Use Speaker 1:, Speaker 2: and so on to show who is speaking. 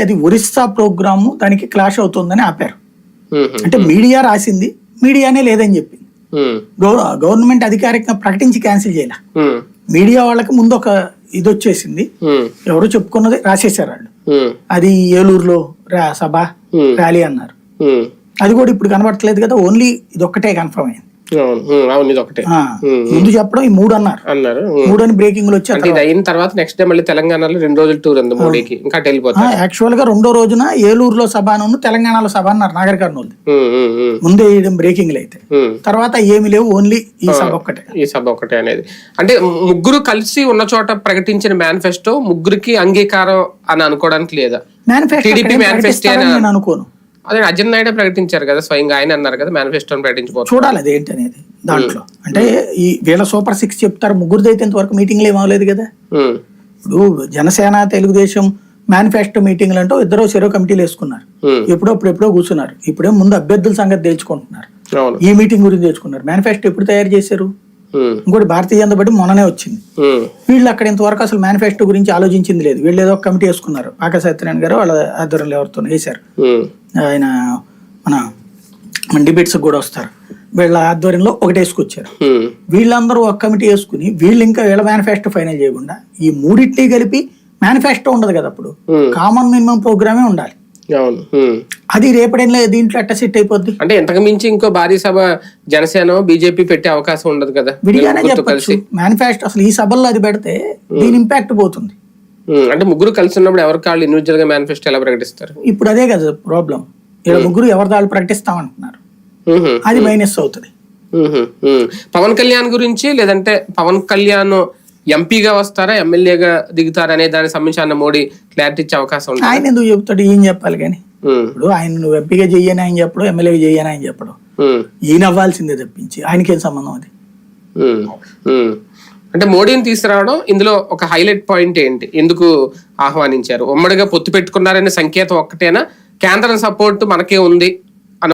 Speaker 1: అది ఒరిస్సా ప్రోగ్రాము దానికి క్లాష్ అవుతుందని ఆపారు. అంటే మీడియా రాసింది మీడియానే లేదని చెప్పింది. గవర్నమెంట్ అధికారికంగా ప్రకటించి క్యాన్సిల్ చేయాల? మీడియా వాళ్ళకి ముందు ఒక ఇది వచ్చేసింది ఎవరో చెప్పుకున్నది రాసేసారు వాళ్ళు. అది ఏలూరులో సభ. ర్యాలీ అన్నారు. అది కూడా ఇప్పుడు కనబడట్లేదు కదా ఓన్లీ ఇది ఒక్కటే కన్ఫర్మ్ అయింది.
Speaker 2: అవును. ఇది ఒకటే.
Speaker 1: ముందు చెప్పడం ఈ మూడు అన్నారు.
Speaker 2: అన్నారు.
Speaker 1: మూడు అని బ్రేకింగ్లో వచ్చి
Speaker 2: అంటే ఇది అయిన తర్వాత నెక్స్ట్ డే మళ్ళీ తెలంగాణలో రెండు రోజులు టూర్ ఉంది మోడీకి. ఇంకా వెళ్ళిపోతారు.
Speaker 1: యాక్చువల్గా రెండో రోజున ఏలూరులో సభ అని తెలంగాణలో సభ అన్నారు నాగర్ కర్నూలు ముందే వేయడం బ్రేకింగ్ అయితే. తర్వాత ఏమి లేవు ఓన్లీ ఈ సభ ఒక్కటే.
Speaker 2: ఈ సభ ఒకటే అనేది. అంటే ముగ్గురు కలిసి ఉన్న చోట ప్రకటించిన మేనిఫెస్టో ముగ్గురికి అంగీకారం అని అనుకోవడానికి లేదా?
Speaker 1: మేనిఫెస్టో
Speaker 2: అని-
Speaker 1: నేను అనుకోను.
Speaker 2: అదే అజయ్ నాయుడే ప్రకటించారు కదా స్వయంగా ఆయన అన్నారు కదా మేనిఫెస్టోని ప్రకటించబోతున్నారు
Speaker 1: చూడాలి అదేంటి అనేది దాంట్లో. అంటే ఈ వీళ్ళ సూపర్ సిక్స్ చెప్తారు ముగ్గురు అయితే ఇంతవరకు మీటింగ్లు ఏం అవ్వలేదు కదా. ఇప్పుడు జనసేన తెలుగుదేశం మేనిఫెస్టో మీటింగ్లు అంటూ ఇద్దరు చెరో కమిటీలు వేసుకున్నారు. ఎప్పుడో అప్పుడు ఎప్పుడో కూర్చున్నారు. ఇప్పుడే ముందు అభ్యర్థుల సంగతి తెలుసుకుంటున్నారు ఈ మీటింగ్ గురించి తెలుసుకున్నారు మేనిఫెస్టో ఎప్పుడు తయారు చేశారు? ఇంకోటి భారతీయ జనతా పార్టీ మొన్ననే వచ్చింది. వీళ్ళు అక్కడ ఇంతవరకు అసలు మేనిఫెస్టో గురించి ఆలోచించింది లేదు. వీళ్ళు ఏదో ఒక కమిటీ వేసుకున్నారు. పాక సత్యనారాయణ గారు వాళ్ళ ఆధ్వర్యంలో ఎవరితో వేశారు. ఆయన మన మన డిబేట్స్ కూడా వస్తారు. వీళ్ళ ఆధ్వర్యంలో ఒకటి వేసుకొచ్చారు. వీళ్ళందరూ ఒక కమిటీ వేసుకుని వీళ్ళు ఇంకా వీళ్ళ మేనిఫెస్టో ఫైనల్ చేయకుండా ఈ మూడింటిని కలిపి మేనిఫెస్టో ఉండదు కదా అప్పుడు. కామన్ మినిమం ప్రోగ్రామే ఉండాలి. అది రేపటి దీంట్లో ఎట్ట సెట్ అయిపోద్ది.
Speaker 2: అంటే ఇంతకు మించి ఇంకో భారీ సభ జనసేన బీజేపీ పెట్టే అవకాశం ఉండదు కదా.
Speaker 1: విడిగానే చెప్పచ్చు. మేనిఫెస్టో అసలు ఈ సభల్లో అది పెడితే దీని ఇంపాక్ట్ పోతుంది.
Speaker 2: అంటే ముగ్గురు కలిసి ఉన్నప్పుడు ఎవరికి వాళ్ళు ఇండివిజువల్గా మేనిఫెస్టో ఎలా ప్రకటిస్తారు?
Speaker 1: ఇప్పుడు అదే కదా ప్రాబ్లం ఇలా ముగ్గురు ఎవరి దాళ్ళు ప్రకటిస్తామంటున్నారు.
Speaker 2: ఉహు,
Speaker 1: అది మైనస్ అవుతుంది.
Speaker 2: పవన్ కళ్యాణ్ గురించి లేదంటే పవన్ కళ్యాణ్ ఎంపీగా వస్తారా ఎమ్మెల్యేగా దిగుతారా అనే దానికి సంబంధించి అన్న మోడీ క్లారిటీ ఇచ్చే అవకాశం ఉంది
Speaker 1: ఆయన ఎందుకు చెప్తాడు ఏం చెప్పాలి కానీ? ఇప్పుడు ఆయన నువ్వు ఎంపీగా చెయ్యని ఆయన చెప్పడం ఎమ్మెల్యేగా చెయ్యని ఆయన చెప్పడం. ఈయన అవ్వాల్సిందే తప్పించి. ఆయనకేం సంబంధం అది?
Speaker 2: అంటే మోడీని తీసుకురావడం ఇందులో ఒక హైలైట్ పాయింట్ ఏంటి? ఎందుకు ఆహ్వానించారు? ఉమ్మడిగా పొత్తు పెట్టుకున్నారనే సంకేతం ఒక్కటేనా? కేంద్రం సపోర్ట్ మనకే ఉంది.